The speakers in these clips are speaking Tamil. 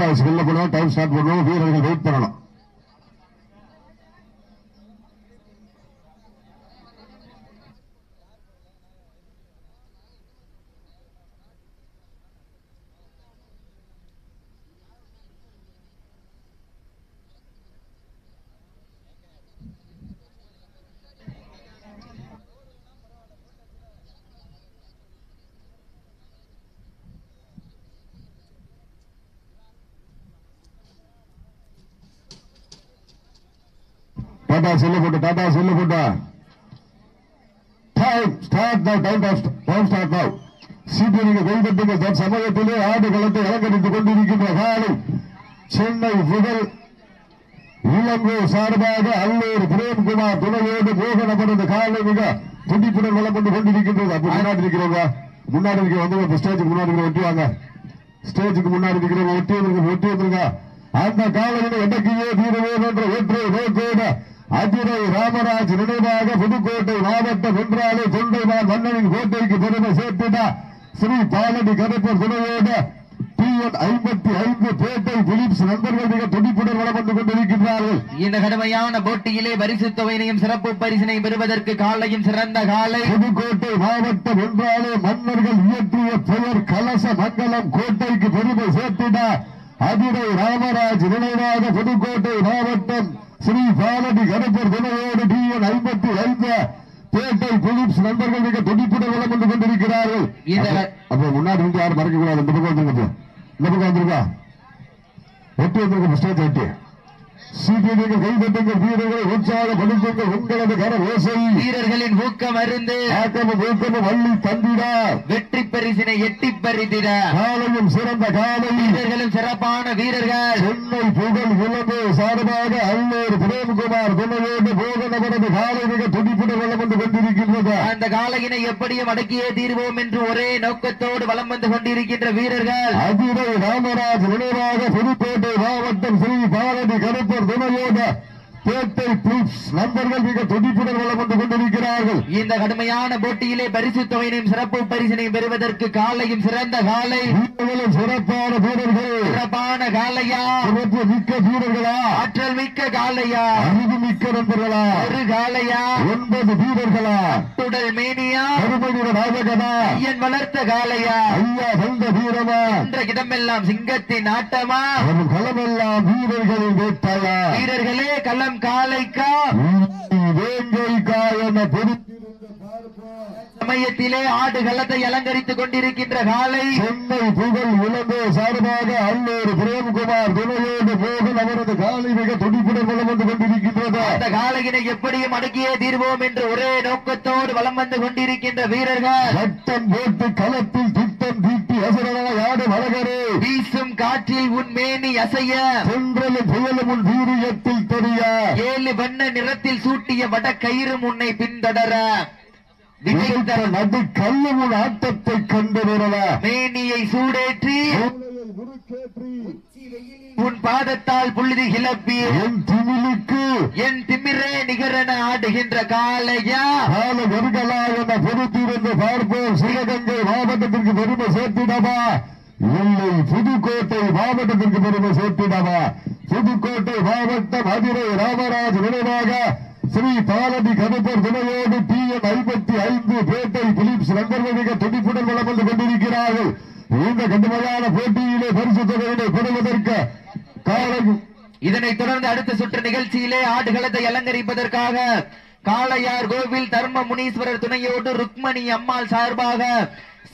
டாடா வெளில டைம் ஸ்டார்ட் பண்ணுவோம் வீரர்கள் வெயிட் பண்ணணும். டாடா சொல்லு போட்டு டாடா சொல்லு போட்டு. Time start now time time start now சீட்டு நீங்க தன் சமயத்திலே ஆடு களத்தை அலங்கரித்துக் கொண்டிருக்கின்ற காலை சென்னை புகழ் இளங்கோ சார்பாக அல்லூர் பிரேம்குமார் துணையோடு மோகனபுரம் காலை மிக துடிப்புடன் வளம் கொண்டு கொண்டிருக்கின்றது. அப்படி முன்னாடி இருக்கிறவங்க முன்னாடி இருக்கிற வந்து ஸ்டேஜுக்கு முன்னாடி இருக்கிற ஸ்டேஜுக்கு முன்னாடி இருக்கிறவங்க ஒட்டி வந்துருங்க ஒட்டி வந்துருங்க அந்த காலையில் எடக்கியே தீரவேன் என்ற ஒற்றை நோக்கோட அதிரை ராமராஜ் நினைவாக புதுக்கோட்டை மாவட்டம் வென்றாலே தொண்டைமான் மன்னனின் கோட்டைக்கு பெருமை சேர்த்துடா. ஸ்ரீ பாலடி கருப்பர் துணையோடு டிஎன் ஐம்பத்தி ஐந்து பேட்டை பிலிப்ஸ் நண்பர்கள் மிக துடிப்புடன் வளம் வந்து கொண்டிருக்கின்றார்கள். இந்த கடுமையான போட்டியிலே பரிசு தொகையினையும் சிறப்பு பரிசினை பெறுவதற்கு காலையும் சிறந்த காலை. புதுக்கோட்டை மாவட்டம் என்றாலே மன்னர்கள் இயற்றிய பெயர் கலச மங்கலம் கோட்டைக்கு பெருமை சேர்த்திட. அதிரை ராமராஜ் நினைவாக புதுக்கோட்டை மாவட்டம் ஸ்ரீ பாலடி கருப்பர் துணையோடு டிஎன் ஐம்பத்தி ஐந்து பேட்டை பிலிப்ஸ் நண்பர்கள் மிக துடிப்புடன் வளம் வந்து கொண்டிருக்கிறார்கள். அப்ப- முன்னாடி வந்து யாரும் மறக்க கூடாது இந்த பக்கம் வந்துருங்க. இந்த பக்கம் வந்துருக்கா ஒட்டி வந்திருக்க ஸ்டேஜ் ஒட்டி. சீட்டியடிங்க கைதட்டுங்க வீரர்களை உற்சாகப்படுத்துங்க உங்களது கர ஓசை வீரர்களின் ஊக்கம் அருந்து ஆக்கமும் ஊக்கமும் வள்ளி தந்திடா. வெற்றி பரிசினை எட்டி பறித்திட. காலையும் சிறந்த காலை. வீரர்களும் சிறப்பான வீரர்கள். சென்னை புகழ் இளம்பு சார்பாக அல்லூர் பிரேம்குமார் துணையோடு போகனவரது காலை மிக துடிப்புடன் வளம் வந்து கொண்டிருக்கின்றது. அந்த காலையினை எப்படியும் அடக்கியே தீர்வோம் என்று ஒரே நோக்கத்தோடு வலம் வந்து கொண்டிருக்கின்ற வீரர்கள். அதிரை ராமராஜ் நினைவாக புதுக்கோட்டை மாவட்டம் ஸ்ரீ பாரதி கருப்பர் துணையோடு பேட்டை பிலிப்ஸ் நண்பர்கள் மிக துடிப்புடன் வளம் வந்து கொண்டிருக்கிறார்கள். இந்த கடுமையான போட்டியிலே பரிசு தொகையினையும் சிறப்பு பரிசினையும் பெறுவதற்கு காலையும் சிறந்த காலை. சிறப்பான வீரர்கள். சிறப்பான காலையா? சிறப்பு மிக்க வீரர்களா? ஆற்றல் மிக்க காலையா? அறிவு மிக்க நண்பர்களா? ஒரு காலையா? ஒன்பது வீரர்களா? துடல் மேனியா? கருமணியோட நாயகனா ஐயன் வளர்த்த காலையா? ஐயா வந்த வீரமா? என்ற இடமெல்லாம் சிங்கத்தின் ஆட்டமா? களமெல்லாம் வீரர்களின் வேட்டையா? வீரர்களே களம் காலைக்கா? வேங்கை காயன பொது சமயத்திலே ஆடு களத்தை அலங்கரித்துக் கொண்டிருக்கின்ற காலை. சென்னை புகழ் இளம்பே சார்பாக அல்லூர் பிரேம்குமார் துணையோடு மோகன் அவரது காலை மிக துடிப்புடன் வளம் வந்து கொண்டிருக்கின்றது. அந்த காலையினை எப்படியும் அடக்கியே தீர்வோம் என்று ஒரே நோக்கத்தோடு வலம் வந்து கொண்டிருக்கின்ற வீரர்கள். சட்டம் போட்டு களத்தில் திட்டம் தீட்டி அசுரனாய் ஆடும் அழகரே வீசும் காற்றில் உன் மேனி அசைய. சென்றலும் புயலும் உன் வீரியத்தில் தெரிய. ஏழு வண்ண நிறத்தில் சூட்டிய வட கயிறு உன்னை பின்தொடர. நடு கல்லும் உன் ஆட்டத்தை கண்டு வரல மேனியை சூடேற்றி உன் பாதத்தால் புழுதி கிளப்பி என் திமிலுக்கு என் திமிரே நிகரென ஆடுகின்ற காலையா கால வருகளா என பொறுத்திருந்து பார்ப்போம். சிவகங்கை மாவட்டத்திற்கு பெருமை சேர்த்திடவா? இல்லை புதுக்கோட்டை மாவட்டத்திற்கு பெருமை சேர்த்திடவா? புதுக்கோட்டை மாவட்டம் அதிரை ராமராஜ் நினைவாக ஸ்ரீ பாலதி கருப்பர் துணையோடு டி என் ஐம்பத்தி பேட்டை பிலிப்ஸ் நண்பர்கள் மிக துடிப்புடன் வளம் வந்து கொண்டிருக்கிறார்கள். இந்த கடுமையான போட்டியிலே பரிசு தொகையினை பெறுவதற்கு காலம் இதனைத் தொடர்ந்து அடுத்த சுற்று நிகழ்ச்சியிலே ஆடுகளத்தை அலங்கரிப்பதற்காக காளையார் கோவில் தர்ம முனீஸ்வரர் துணையோடு ருக்மணி அம்மாள் சார்பாக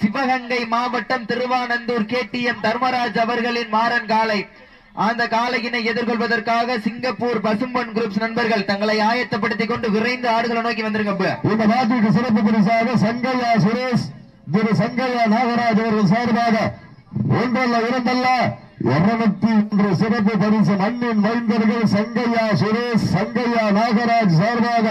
சிவகங்கை மாவட்டம் திருவானந்தூர் கேடிஎம் தர்மராஜ் அவர்களின் மாறன் காலை அந்த காலையினை எதிர்கொள்வதற்காக சிங்கப்பூர் பசும்பன் குரூப்ஸ் நண்பர்கள் தங்களை ஆயத்தப்படுத்திக் கொண்டு விரைந்து ஆடுகளை நோக்கி வந்திருங்க இந்த நாட்டிற்கு சிறப்பு பரிசாக சங்கையா சுரேஷ் திரு சங்கையா நாகராஜ் அவர்கள் சார்பாக ஒன்றல்ல இரண்டல்ல இருநூத்தி ஒன்று சிறப்பு பரிசு மண்ணின் மைந்தர்கள் சங்கையா சுரேஷ் சங்கையா நாகராஜ் சார்பாக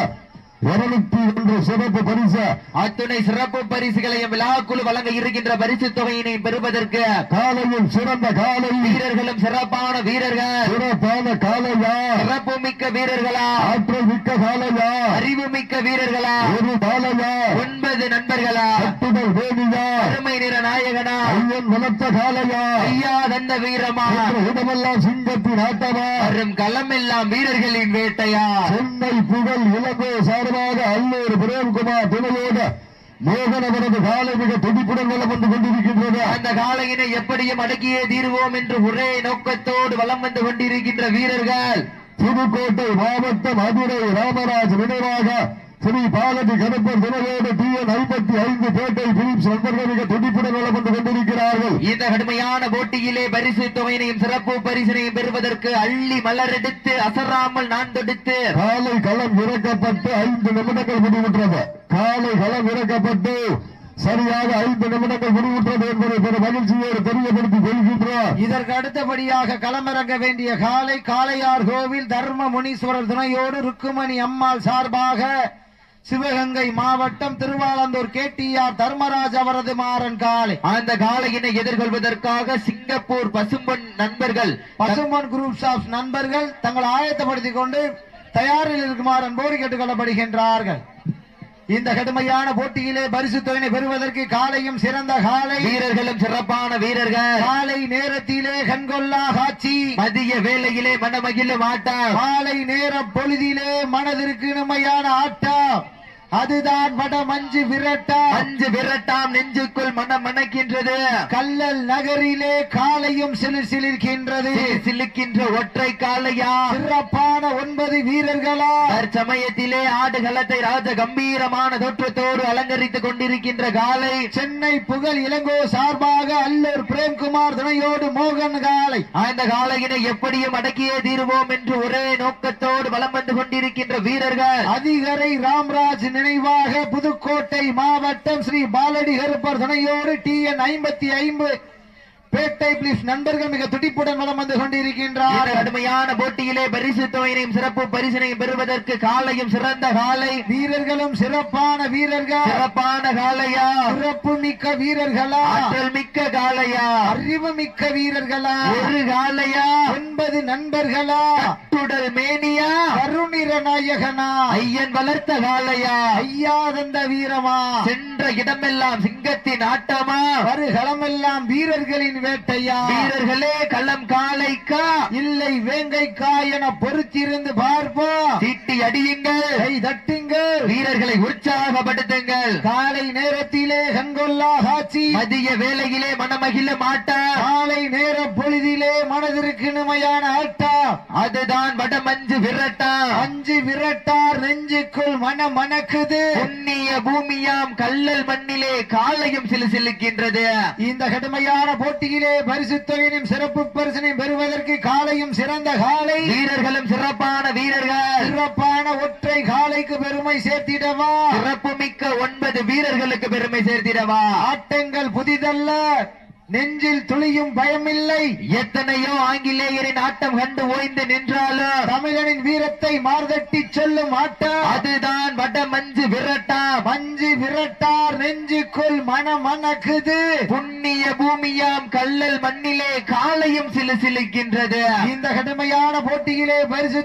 ஒன்று சிறப்பு பரிசு. அத்துணை சிறப்பு பரிசுகளையும் விழாக்குழு வழங்க இருக்கின்ற பரிசு தொகையினை பெறுவதற்கு காலையில் சிறந்த காலை. வீரர்களும் சிறப்பான வீரர்கள். சிறப்பான காலையா? சிறப்பு மிக்க வீரர்களா? ஆற்றல் மிக்க காலையா? மிக்க வீரர்களா? ஒரு காலையா ஒன்பது நண்பர்களா? கட்டுதல் வேணியா அருமை நிற நாயகனா? ஐயன் வளர்த்த காலையா ஐயா தந்த வீரமா? இடமெல்லாம் சிங்கத்தின் ஆட்டமா? வரும் களம் எல்லாம் வீரர்களின் வேட்டையா? சென்னை புகழ் இலங்கை சார்பாக அல்லூர் பிரேம்குமார் துணையோடு மோகனவரது காலை மிக துடிப்புடன் வலம் வந்து கொண்டிருக்கின்றது. அந்த காளையினை எப்படியும் அடக்கியே தீருவோம் என்று ஒரே நோக்கத்தோடு வலம் வந்து கொண்டிருக்கின்ற வீரர்கள். புதுக்கோட்டை மாவட்டம் மதுரை ராமராஜ் நினைவாக ஸ்ரீ பாலதி கருப்பர் துணையோடு டி என் ஐம்பத்தி ஐந்து பேட்டை பிலிப்ஸ் நண்பர்கள் மிக துடிப்புடன் வலம் வந்து கொண்டிருக்கிறார்கள். இந்த கடுமையான போட்டியிலே பரிசு தொகையினையும் சிறப்பு பரிசினையும் பெறுவதற்கு அள்ளி மலரெடுத்து அசராமல் நான் தொடுத்து காலை களம் இறக்கப்பட்டு ஐந்து நிமிடங்கள் முடிவுற்றது. காலை களம் இறக்கப்பட்டு சரியாக ஐந்து நிமிடங்கள் முடிவுற்றது என்பதை பெரு மகிழ்ச்சியோடு தெரியப்படுத்தி கொள்கின்றோம். இதற்கு அடுத்தபடியாக களமிறங்க வேண்டிய காலை காளையார் கோவில் தர்ம முனீஸ்வரர் துணையோடு ருக்குமணி அம்மாள் சார்பாக சிவகங்கை மாவட்டம் திருவாளந்தூர் கேடிஆர் தர்மராஜ் அவரது மாறன் காலை அந்த காளையினை எதிர்கொள்வதற்காக சிங்கப்பூர் பசும்பொன் நண்பர்கள் பசுமன் குரூப் ஆஃப் நண்பர்கள் தங்களை ஆயத்தப்படுத்திக் கொண்டு தயாரில் இருக்குமாறு அன்போடு கேட்டுக் கொள்ளப்படுகின்றார்கள். இந்த கடுமையான போட்டியிலே பரிசு தொகையை பெறுவதற்கு காலையும் சிறந்த காலை. வீரர்களும் சிறப்பான வீரர்கள். காலை நேரத்திலே கண்கொள்ளா காட்சி. மதிய வேளையிலே மனமகிழும் ஆட்டம். மாலை நேர பொழுதிலே மனதிற்கு இனிமையான ஆட்டம். அதுதான் வட மஞ்சு விரட்டா அஞ்சு விரட்டாம் நெஞ்சுக்குள் மனம் மணக்கின்றது கல்லல் நகரிலே காலையும் சிலிர் சிலிர்க்கின்றது. சிலு சிலுக்கின்ற ஒற்றை காளையா? சிறப்பான ஒன்பது வீரர்களா? தற்சமயத்திலே ஆடுகளத்தை ராஜ கம்பீரமான தோற்றத்தோடு அலங்கரித்துக் கொண்டிருக்கின்ற காலை சென்னை புகழ் இளங்கோ சார்பாக அல்லூர் பிரேம்குமார் துணையோடு மோகன் காலை அந்த காளையினை எப்படியும் அடக்கியே தீருவோம் என்று ஒரே நோக்கத்தோடு வலம் வந்து கொண்டிருக்கின்ற வீரர்கள். அதிகரை ராம்ராஜ் நினைவாக புதுக்கோட்டை மாவட்டம் ஸ்ரீ பாலடி கருப்பர் துணையோடு டி என் ஐம்பத்தி ஐந்து. பேட்டை பிளிஸ் நண்பர்கள் மிக துடிப்புடன் வலம் வந்து இந்த கொண்டிருக்கின்றார்கள் கடுமையான போட்டியிலே பரிசு தொகையினையும் சிறப்பு பரிசினையும் பெறுவதற்கு காலையும் சிறந்த காலை. வீரர்களும் சிறப்பான வீரர்கள். சிறப்பான காளையா சிறப்பு மிக்க வீரர்களா? ஆற்றல் மிக்க காளையா அறிவு மிக்க வீரர்களா? ஒரு காளையா ஒன்பது நண்பர்களா? கட்டுடல் மேனியா கருணிர நாயகனா ஐயன் வளர்த்த காளையா ஐயா தந்த வீரமா? சென்ற இடமெல்லாம் சிங்கத்தின் ஆட்டமா? வருகளமெல்லாம் வீரர்களின் வேட்டையா? வீரர்களே களம் காளைக்கா? இல்லை வேங்கைக்கா என பொறுத்திருந்து பார்ப்போம் சீட்டி அடியுங்கள். கை தட்டுங்கள். வீரர்களை உற்சாகப்படுத்துங்கள். காலை நேரத்திலே கண்கொள்ளா காட்சி. மதிய வேளையிலே மனமகிழ மாட்டா. காலை நேர பொழுதிலே மனதிற்கு இனிமையான ஆட்டம் அதுதான் வடமஞ்சு விரட்டா. அஞ்சு விரட்டார் நெஞ்சுக்குள் மனம் மணக்குது. புண்ணிய பூமியாம் கல்லல் மண்ணிலே காலையும் சிலு சிலுக்கின்றது இந்த கடுமையான போட்டியிலே பரிசு தொகையினும் சிறப்பு பரிசனையும் பெறுவதற்கு காலையும் சிறந்த காலை வீரர்களும் சிறப்பான வீரர்கள். சிறப்பான ஒற்றை காலைக்கு பெருமை சேர்த்திடவா? சிறப்பு மிக்க ஒன்பது வீரர்களுக்கு பெருமை சேர்த்திடவா? ஆட்டங்கள் புதிதல்ல. நெஞ்சில் துளியும் பயமில்லை. எத்தனையோ ஆங்கிலேயரின் ஆட்டம் கண்டு ஓய்ந்து நின்றாலும் தமிழனின் வீரத்தை மார்தட்டி சொல்லும் ஆட்டம். அதுதான் வட மஞ்சு விரட்டா. மஞ்சு விரட்டார் நெஞ்சுக்குள் மனம் மணக்குது புண்ணிய பூமியாம் கல்லல் மண்ணிலே காலையும் சிலு சிலுக்கின்றது. இந்த கடுமையான போட்டியிலே பரிசு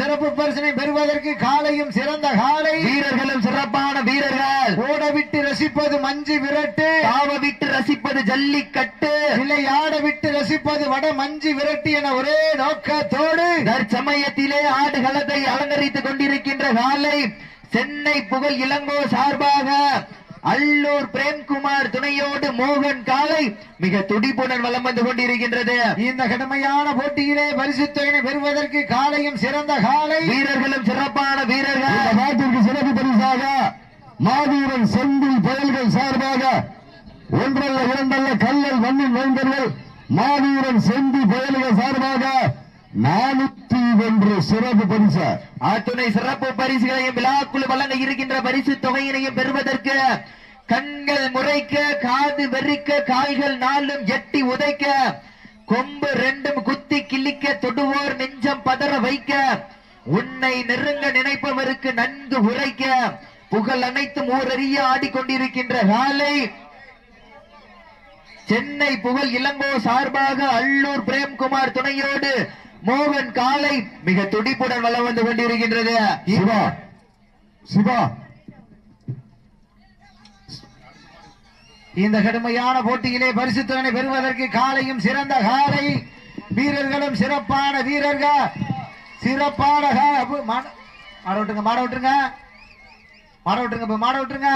சிறப்பு பரிசனை பெறுவதற்கு காலையும் சிறந்த காலை வீரர்களும் சிறப்பான வீரர்கள். ஓடவிட்டு ரசிப்பது மஞ்சு விரட்டு. ஆவ விட்டு ரசிப்பது ஜல்லிக்கட்டு விளையாட விட்டு ரசிப்பது வட மஞ்சு விரட்டு என ஒரே நோக்கத்தோடு தற்சமயத்திலே ஆடுகளத்தை அலங்கரித்துக் கொண்டிருக்கின்ற காலை சென்னை புகழ் இளங்கோ சார்பாக அல்லூர் பிரேம்குமார் துணையோடு மோகன் காலை மிக துடிப்புடன் வலம் வந்து கொண்டிருக்கின்றது. இந்த கடுமையான போட்டியிலே பரிசு தொகையினை பெறுவதற்கு காலையும் சிறந்த காலை. வீரர்களும் சிறப்பான வீரர்கள். சிறப்பு பரிசாக மாவீரன் செந்தில் புயல்கள் சார்பாக ஒன்றல்ல இரண்டல்ல கல்லல் மண்ணின் வேந்தர்கள் மாவீரன் செந்தி புயல்கள் சார்பாக நானூத்தி ஒன்று சிறப்பு பரிசு. அத்துணை சிறப்பு பரிசுகளையும் விழாக்குழு வழங்க இருக்கின்ற பரிசு தொகையினையும் பெறுவதற்கு கண்கள் முறைக்க காது வெறிக்க கால்கள் நாளும் எட்டி உதைக்க கொம்பு ரெண்டும் குத்தி கிள்ளிக்க தொடுவோர் நெஞ்சம் பதற வைக்க உன்னை நெருங்க நினைப்பவருக்கு நன்கு உரைக்க புகழ் அனைத்தும் ஊரறிய ஆடிக்கொண்டிருக்கின்ற காலை சென்னை புகழ் இளங்கோ சார்பாக அல்லூர் பிரேம்குமார் துணையோடு மோகன் காலை மிக துடிப்புடன் வலம் வந்து கொண்டிருக்கின்றது. சிவா. சிவா. இந்த கடுமையான போட்டியிலே பரிசுத்தவனை பெறுவதற்கு காலையும் சிறந்த காலை. வீரர்களும் சிறப்பான வீரர்கள். சிறப்பான மாட விட்டுருங்க மாட விட்டுருங்க. மாட விட்டுருங்க இப்ப மாட விட்டுருங்க.